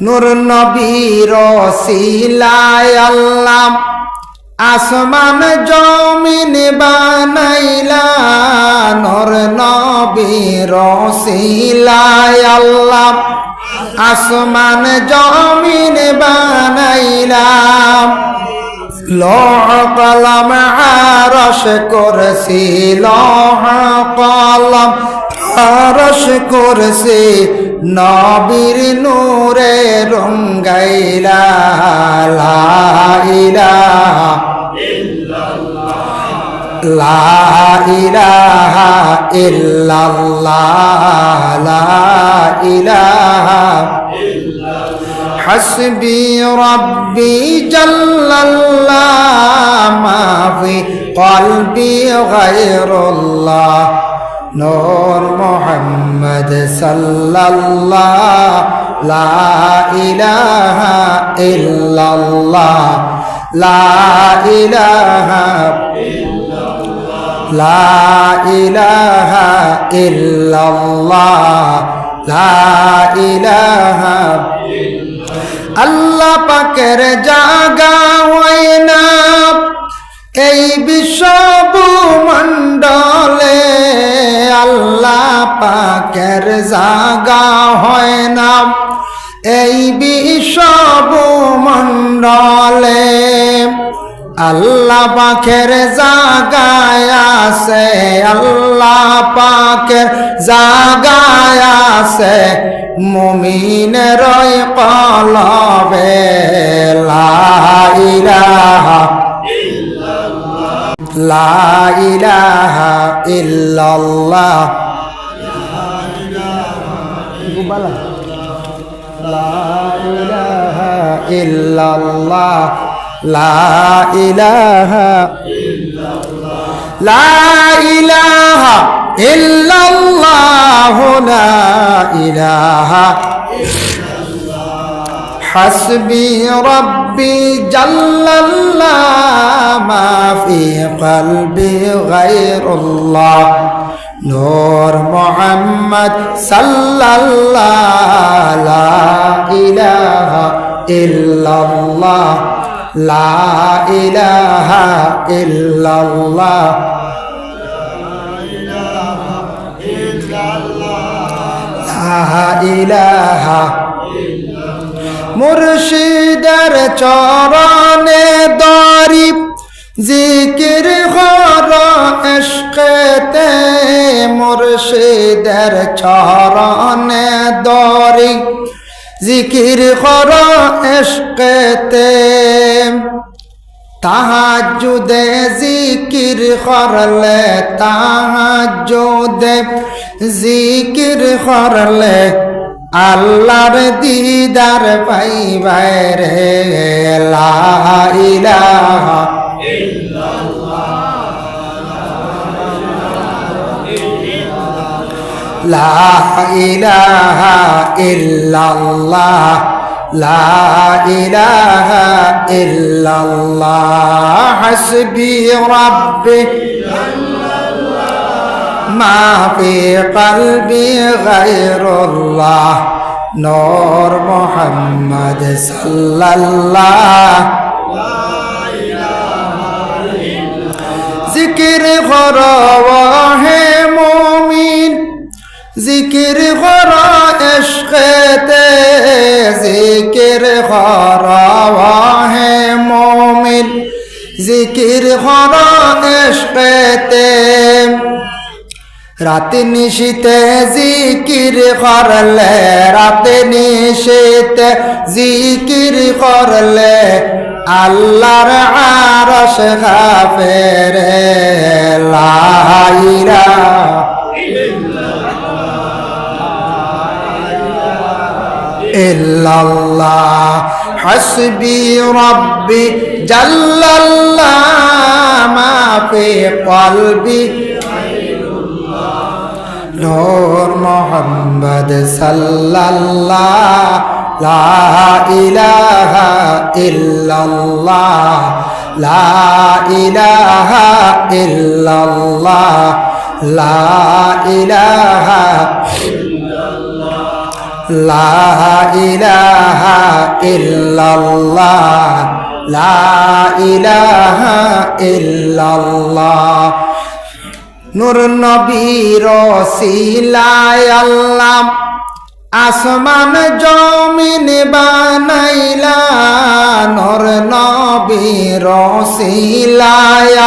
নূর নবীর শিলায় আল্লাহ আসমান জমিন বানাইলা, নূর নবীর শিলায় আল্লাহ আসমান জমিন বানাইলাম লহ কলম আরশ করছি লহ কলম আরশ করছে নবীর নূরে রঙ্গাইলা লাইলা লাইলাহা ইল্লাল্লাহ লাইলাহা হাসবি রব্বি জাল্লাল্লাহ মা ফি কলবি গায়রুল্লাহ। نور محمد صلى الله لا إله إلا الله. لا إله لا إله إلا الله. لا إله إلا الله. بكر জাগা হয় না। এই বিশ্ব মণ্ডলে আল্লাহ পাখের জাগায় আছে, আল্লাহ পাখের জাগায় আছে। মুমিনের কলবে লা ইলাহা লা بلى لا إله إلا الله. لا إله إلا الله لا إله إلا الله. لا إله حسبي ربي جل الله. ما في قلبي غير الله. نور محمد صلى الله لا إله إلا الله. لا إله إلا الله. لا إله إلا الله. لا إله مرشد چرانے داری জিকির হর এশকেতে মুর্শিদের চরণে দরিব জিকির হর এশকেতে তাহাজুদে জিকির করলে তাহাজুদে জিকির করলে আল্লাহর দিদার পাইবাই রে, লা ইলাহা لا إله إلا الله لا إله إلا الله حسبي ربي ما في قلبي غير الله نور محمد صلى الله জিকির কর হে মুমিন। জিকির কর এশকেতে জিকির কর হে মুমিন। জিকির কর এশকেতে রাতে নিশিতে জিকির করলে, রাতে নিশিতে জিকির করলে আল্লাহর আরশ খাফেরে ইল্লাল্লাহ। হাসবি রব্বি জাল্লাল্লাহ মা ফি কলবি। নূর মোহাম্মদ সাল্লাল্লাহ। লা ইলাহা ইল্লাল্লাহ। লা ইলাহা ইল্লাল্লাহ। লা ইলাহা লা লা নূর নবীর সিলায় আসমান জমিন বানাইলা নূর নবীর সিলায়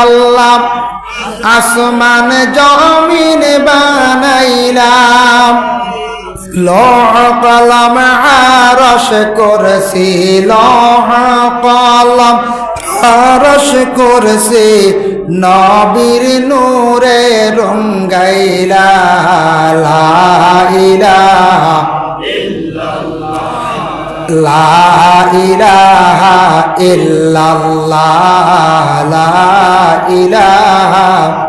আসমান জমিন বানাইলাম লহ আরশ করছি লহ কলম আরশ করছি, নবীর নূরে রঙ্গাইলা, লা ইলাহা লা ইলাহা ইল্লাল্লাহ, লা ইলাহা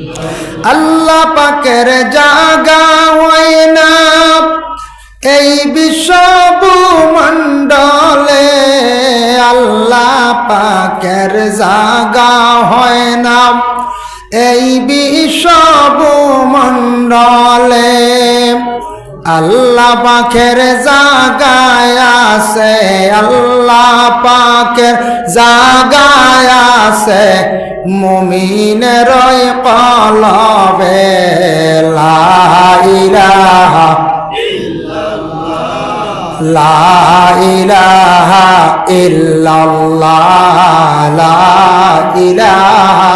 আল্লাহ পাকের জাগা হয় না। এই বিশ্ব মণ্ডলে আল্লাহ পাকের জাগা হয় না। এই বিশ্ব মণ্ডলে আল্লাহ পাখের জাগায় আছে, আল্লাহ পাখের জাগায় আছে। মুমিনের কলবে লা ইলাহা লা ইলাহা ইল্লাল্লাহ। লা ইলাহা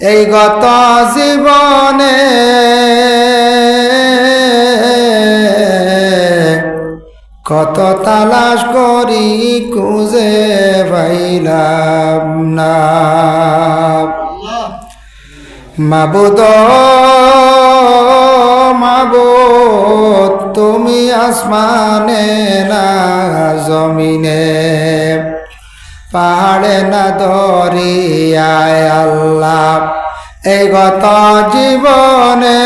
এই গত জীবনে কত তালাশ করি খুঁজে পাইলাম না। মাবুদ মাবুদ, তুমি আসমানে না জমিনে। পাহাড়ে না দরিয়ায় আল্লাহ, এই গত জীবনে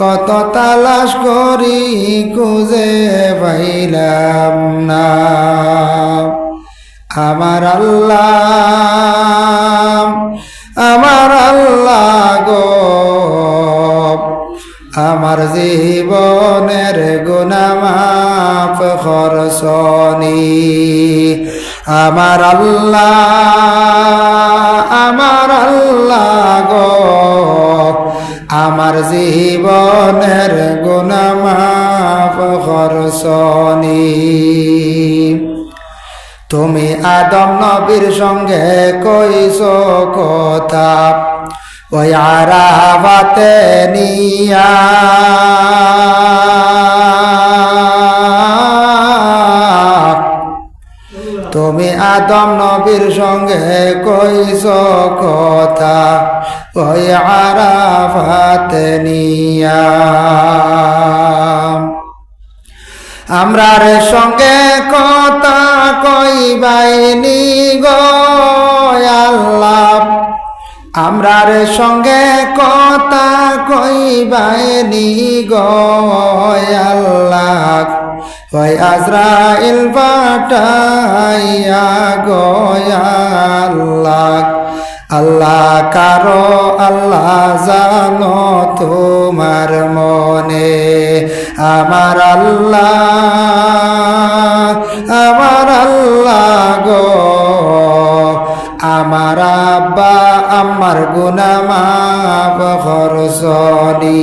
কত তালাশ করি খুঁজে পাইলাম না। আমার আল্লাহ আমার আল্লাহ গো। আমার জীবনের গুণামাফ খরসনি আমার আল্লাহ আমার আল্লাহ গো। আমার জীবনের গুণামাফ খরসনি তুমি আদম নবীর সঙ্গে কইস কথা। ওই তুমি আদম নবীর সঙ্গে কইস কথা ওই আরাফাতে নিয়া। আমরার সঙ্গে কথা কইবাইনি গো আল্লাহ। আমরার সঙ্গে কথা কইবাইনি গয়াল্লাহ ওই আজরাইল পাঠাইয়া গয়াল্লাহ আল্লাহ কারও, আল্লাহ জানো তোমার মনে। আমার আল্লাহ আমার আল্লাহ গো। আমার আব্বা, আমার গুনামাপ খরসনি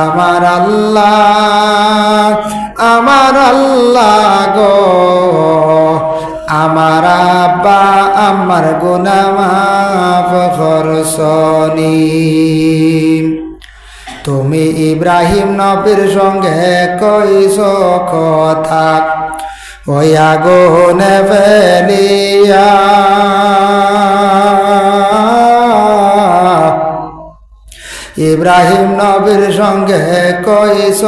আমার আল্লাহ আমার আল্লাহ গো। আমার আব্বা, আমার গুনামাপ খরসনি তুমি ইব্রাহিম নবীর সঙ্গে কইস কথা, ওই গো ফেলিয়া ইব্রাহিম নবীর সঙ্গে কইস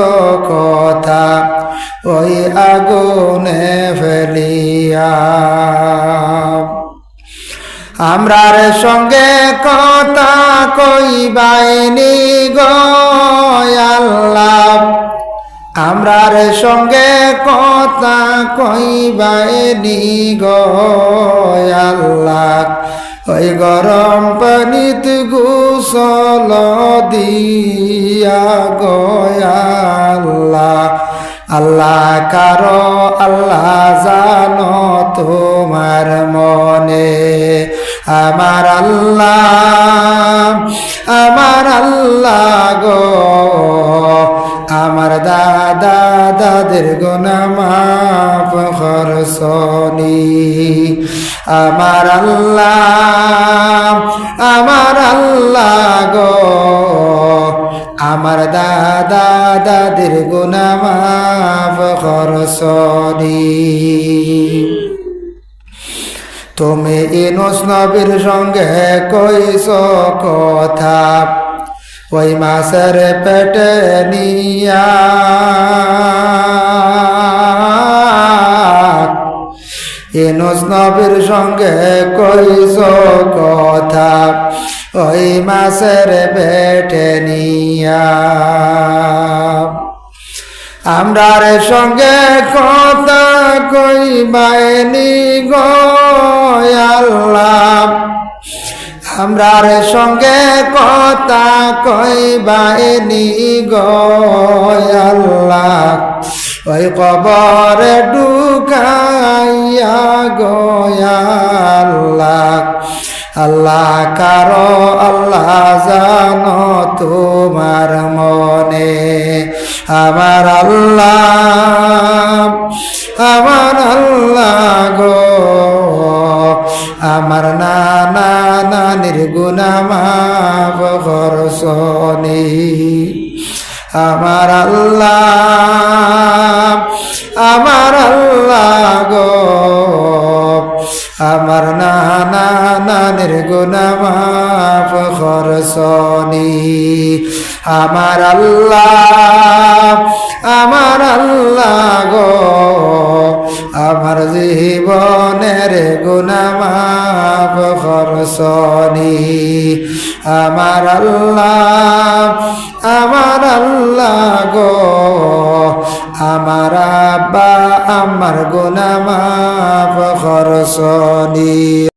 কথা, ওই আগুনে ফেলিয়া। আমরার সঙ্গে কথা কইবাইনি গয়াল্লাহ আমরার সঙ্গে কথা কইবাইনি গয়াল্লাহ ওই গরম পানিত গোসল দিয়া গয়াল্লাহ আল্লাহ কারও, আল্লাহ জানো তোমার মনে। আমার আল্লাহ আমার আল্লাহ গো দাদা দাদের গুনামাপ খরসনি আমার আল্লাহ আমার আল্লাহ গো। আমার দাদা দাদের গুনামাপ খরসনি তুমি ইনুস নবীর সঙ্গে কইস কথা। ওই মাসের পেটে নিয়া। নবীর সঙ্গে কইস কথা, ওই মাসের পেটে নিয়া। আমরার সঙ্গে কথা কইবাইনি গয়াল্লাহ আমরার সঙ্গে কথা কইবাইনি গয়াল্লাহ ওই কবরে ঢুকাইয়া গয়াল্লাহ আল্লাহ কারও, আল্লাহ জানো তোমার মনে। আমার আল্লাহ আমার আল্লাহ গো। আমার নানা নানির খরসনি আমার আল্লাহ আমার আল্লাহ গো। আমার নানা নানির গুনামাপ খরসনি আমার আল্লাহ আমার আল্লাহ গো। আমার জীবনের গুণমাপ খরসনি আমার আল্লাহ আমার আল্লাহ গো আমার আব্বা আমার গুণমাপ খরসনি